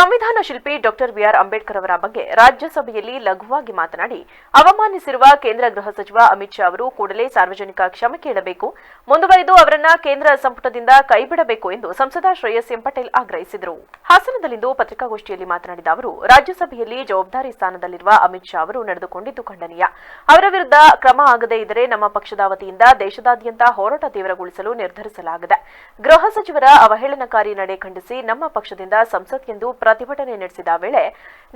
ಸಂವಿಧಾನ ಶಿಲ್ಪಿ doctor B R Ambedkar ಅವರ ಬಗ್ಗೆ ರಾಜ್ಯಸಭೆಯಲ್ಲಿ ಲಘುವಾಗಿ ಮಾತನಾಡಿ, ಅವಮಾನಿಸಿರುವ ಕೇಂದ್ರ ಗೃಹ ಸಚಿವ ಅಮಿತ್ ಶಾ ಅವರು ಕೂಡಲೇ ಸಾರ್ವಜನಿಕ ಕ್ಷಮೆ ಕೇಳಬೇಕು, ಮುಂದುವರಿದು ಅವರನ್ನ ಕೇಂದ್ರ ಸಂಪುಟದಿಂದ ಕೈಬಿಡಬೇಕು ಎಂದು ಸಂಸದ ಶ್ರೇಯಸ್ ಎಂ ಪಟೇಲ್ ಆಗ್ರಹಿಸಿದರು. ಹಾಸನದಲ್ಲಿಂದು ಪತ್ರಿಕಾಗೋಷ್ಠಿಯಲ್ಲಿ ಮಾತನಾಡಿದ ಅವರು, ರಾಜ್ಯಸಭೆಯಲ್ಲಿ ಜವಾಬ್ದಾರಿ ಸ್ಥಾನದಲ್ಲಿರುವ ಅಮಿತ್ ಶಾ ಅವರು ನಡೆದುಕೊಂಡಿದ್ದು ಖಂಡನೀಯ. ಅವರ ವಿರುದ್ಧ ಕ್ರಮ ಆಗದೇ ಇದ್ದರೆ ನಮ್ಮ ಪಕ್ಷದ ವತಿಯಿಂದ ದೇಶದಾದ್ಯಂತ ಹೋರಾಟ ತೀವ್ರಗೊಳಿಸಲು ನಿರ್ಧರಿಸಲಾಗಿದೆ. ಗೃಹ ಸಚಿವರ ಅವಹೇಳನಕಾರಿ ನಡೆ ಖಂಡಿಸಿ ನಮ್ಮ ಪಕ್ಷದಿಂದ ಸಂಸತ್ ಎಂದು ಪ್ರತಿಭಟನೆ ನಡೆಸಿದ ವೇಳೆ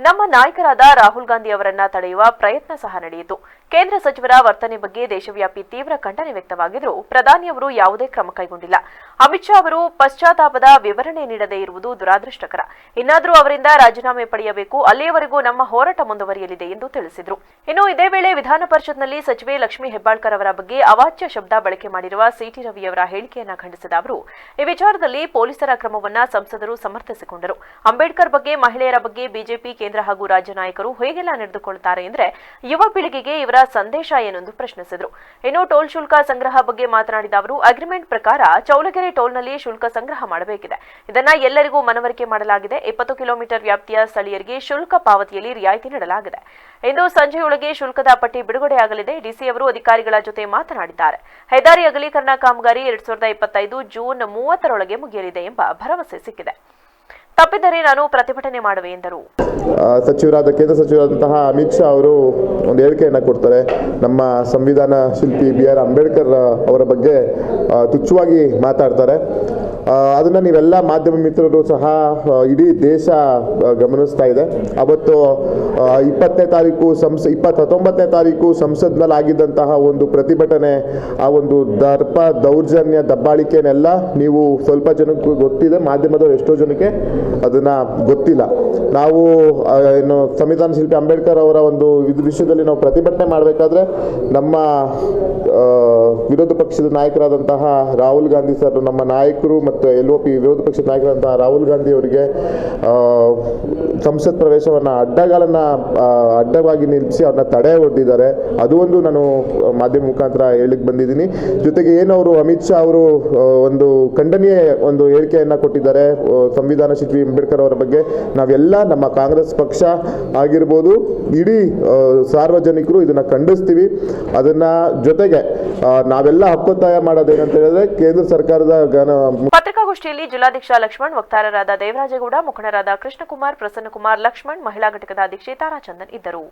ನಮ್ಮ ನಾಯಕರಾದ ರಾಹುಲ್ ಗಾಂಧಿ ಅವರನ್ನ ತಡೆಯುವ ಪ್ರಯತ್ನ ಸಹ ನಡೆಯಿತು. ಕೇಂದ್ರ ಸಚಿವರ ವರ್ತನೆ ಬಗ್ಗೆ ದೇಶವ್ಯಾಪಿ ತೀವ್ರ ಖಂಡನೆ ವ್ಯಕ್ತವಾಗಿದ್ದರೂ ಪ್ರಧಾನಿಯವರು ಯಾವುದೇ ಕ್ರಮ ಕೈಗೊಂಡಿಲ್ಲ. ಅಮಿತ್ ಶಾ ಅವರು ಪಶ್ಚಾತ್ತಾಪದ ವಿವರಣೆ ನೀಡದೇ ಇರುವುದು ದುರಾದೃಷ್ಟಕರ. ಇನ್ನಾದರೂ ಅವರಿಂದ ರಾಜೀನಾಮೆ ಪಡೆಯಬೇಕು, ಅಲ್ಲಿಯವರೆಗೂ ನಮ್ಮ ಹೋರಾಟ ಮುಂದುವರಿಯಲಿದೆ ಎಂದು ತಿಳಿಸಿದರು. ಇನ್ನು ಇದೇ ವೇಳೆ ವಿಧಾನ ಪರಿಷತ್ನಲ್ಲಿ ಸಚಿವೆ ಲಕ್ಷ್ಮೀ ಹೆಬ್ಬಾಳ್ಕರ್ ಅವರ ಬಗ್ಗೆ ಅವಾಚ್ಯ ಶಬ್ದ ಬಳಕೆ ಮಾಡಿರುವ ಸಿಟಿ ರವಿಯವರ ಹೇಳಿಕೆಯನ್ನ ಖಂಡಿಸಿದ ಅವರು, ಈ ವಿಚಾರದಲ್ಲಿ ಪೊಲೀಸರ ಕ್ರಮವನ್ನ ಸಂಸದರು ಸಮರ್ಥಿಸಿಕೊಂಡರು. ಅಂಬೇಡ್ಕರ್ ಬಗ್ಗೆ, ಮಹಿಳೆಯರ ಬಗ್ಗೆ ಬಿಜೆಪಿ, ಕೇಂದ್ರ ಹಾಗೂ ರಾಜ್ಯ ನಾಯಕರು ಹೇಗೆಲ್ಲ ನಡೆದುಕೊಳ್ತಾರೆ ಅಂದ್ರೆ ಯುವ ಪೀಳಿಗೆಗೆ ಇವರ ಸಂದೇಶ ಏನೆಂದು ಪ್ರಶ್ನಿಸಿದರು. ಇನ್ನು ಟೋಲ್ ಶುಲ್ಕ ಸಂಗ್ರಹ ಬಗ್ಗೆ ಮಾತನಾಡಿದ ಅವರು, ಅಗ್ರಿಮೆಂಟ್ ಪ್ರಕಾರ ಚೌಲಗೆರೆ ಟೋಲ್ನಲ್ಲಿ ಶುಲ್ಕ ಸಂಗ್ರಹ ಮಾಡಬೇಕಿದೆ. ಇದನ್ನ ಎಲ್ಲರಿಗೂ ಮನವರಿಕೆ ಮಾಡಲಾಗಿದೆ. ಇಪ್ಪತ್ತು ಕಿಲೋಮೀಟರ್ ವ್ಯಾಪ್ತಿಯ ಸ್ಥಳೀಯರಿಗೆ ಶುಲ್ಕ ಪಾವತಿಯಲ್ಲಿ ರಿಯಾಯಿತಿ ನೀಡಲಾಗಿದೆ. ಇಂದು ಸಂಜೆಯೊಳಗೆ ಶುಲ್ಕದ ಪಟ್ಟಿ ಬಿಡುಗಡೆಯಾಗಲಿದೆ. ಡಿಸಿ ಅವರು ಅಧಿಕಾರಿಗಳ ಜೊತೆ ಮಾತನಾಡಿದ್ದಾರೆ. ಹೆದ್ದಾರಿ ಅಗಲೀಕರಣ ಕಾಮಗಾರಿ ಎರಡ್ ಸಾವಿರದ ಇಪ್ಪತ್ತೈದು ಜೂನ್ ಮೂವತ್ತರೊಳಗೆ ಮುಗಿಯಲಿದೆ ಎಂಬ ಭರವಸೆ ಸಿಕ್ಕಿದೆ. ತಪ್ಪಿದರೆ ನಾನು ಪ್ರತಿಭಟನೆ ಮಾಡುವೆ ಎಂದರು. ಸಚಿವರಾದ, ಕೇಂದ್ರ ಸಚಿವರಾದಂತಹ ಅಮಿತ್ ಶಾ ಅವರು ಒಂದು ಹೇಳಿಕೆಯನ್ನು ಕೊಡ್ತಾರೆ. ನಮ್ಮ ಸಂವಿಧಾನ ಶಿಲ್ಪಿ ಬಿ ಆರ್ ಅಂಬೇಡ್ಕರ್ ಅವರ ಬಗ್ಗೆ ತುಚ್ಛವಾಗಿ ಮಾತಾಡ್ತಾರೆ. ಅದನ್ನ ನೀವೆಲ್ಲ ಮಾಧ್ಯಮ ಮಿತ್ರರು ಸಹ ಇಡೀ ದೇಶ ಗಮನಿಸ್ತಾ ಇದೆ. ಅವತ್ತು ಇಪ್ಪತ್ತನೇ ತಾರೀಕು ಸಂಸ ಇಪ್ಪತ್ತ ಹತ್ತೊಂಬತ್ತನೇ ತಾರೀಕು ಸಂಸತ್ನಲ್ಲಿ ಆಗಿದ್ದಂತಹ ಒಂದು ಪ್ರತಿಭಟನೆ ಆ ಒಂದು ದರ್ಪ ದೌರ್ಜನ್ಯ ದಬ್ಬಾಳಿಕೆನೆಲ್ಲ ನೀವು ಸ್ವಲ್ಪ ಜನಕ್ಕೆ ಗೊತ್ತಿದೆ ಮಾಧ್ಯಮದವರು ಎಷ್ಟೋ ಜನಕ್ಕೆ ಅದನ್ನ ಗೊತ್ತಿಲ್ಲ. ನಾವು ಏನು ಸಂವಿಧಾನ ಶಿಲ್ಪಿ ಅಂಬೇಡ್ಕರ್ ಅವರ ಒಂದು ಇದು ವಿಷಯದಲ್ಲಿ ನಾವು ಪ್ರತಿಭಟನೆ ಮಾಡಬೇಕಾದ್ರೆ ನಮ್ಮ ಆ, ವಿರೋಧ ಪಕ್ಷದ ನಾಯಕರಾದಂತಹ ರಾಹುಲ್ ಗಾಂಧಿ ಸರ್ ನಮ್ಮ ನಾಯಕರು ಮತ್ತು ಎಲ್ ಒ ಪಿ ವಿರೋಧ ಪಕ್ಷದ ನಾಯಕರಾದಂತಹ ರಾಹುಲ್ ಗಾಂಧಿ ಅವರಿಗೆ ಸಂಸತ್ ಪ್ರವೇಶವನ್ನು ಅಡ್ಡಗಾಲನ್ನ ಅಡ್ಡವಾಗಿ ನಿಲ್ಲಿಸಿ ಅವ್ರನ್ನ ತಡೆ ಹೊಡೆದಿದ್ದಾರೆ ಅದು ಒಂದು ನಾನು ಮಾಧ್ಯಮ ಮುಖಾಂತರ ಹೇಳಿಕ್ ಬಂದಿದ್ದೀನಿ. ಜೊತೆಗೆ ಏನು ಅವರು, ಅಮಿತ್ ಶಾ ಅವರು ಒಂದು ಖಂಡನೀಯ ಒಂದು ಹೇಳಿಕೆಯನ್ನು ಕೊಟ್ಟಿದ್ದಾರೆ ಸಂವಿಧಾನ ಶಿಲ್ಪಿ ಅಂಬೇಡ್ಕರ್ ಅವರ ಬಗ್ಗೆ. ನಾವೆಲ್ಲ ನಮ್ಮ ಕಾಂಗ್ರೆಸ್ ಪಕ್ಷ ಆಗಿರ್ಬೋದು, ಇಡೀ ಸಾರ್ವಜನಿಕರು ಇದನ್ನು ಖಂಡಿಸ್ತೀವಿ. ಅದನ್ನ ಜೊತೆಗೆ ನಾವೆಲ್ಲ ಹಕ್ಕೊತ್ತಾಯ ಮಾಡೋದೇನಂತ ಹೇಳಿದ್ರೆ ಕೇಂದ್ರ ಸರ್ಕಾರದ ಗನ ಪತ್ರಿಕಾಗೋಷ್ಠಿಯಲ್ಲಿ ಜಿಲ್ಲಾಧ್ಯಕ್ಷ ಲಕ್ಷ್ಮಣ್, ವಕ್ತಾರರಾದ ದೇವರಾಜೇಗೌಡ, ಮುಖಂಡರಾದ ಕೃಷ್ಣಕುಮಾರ್, ಪ್ರಸನ್ನಕುಮಾರ್, ಲಕ್ಷ್ಮಣ್, ಮಹಿಳಾ ಘಟಕದ ಅಧ್ಯಕ್ಷೆ ತಾರಾಚಂದನ್ ಇದ್ದರು.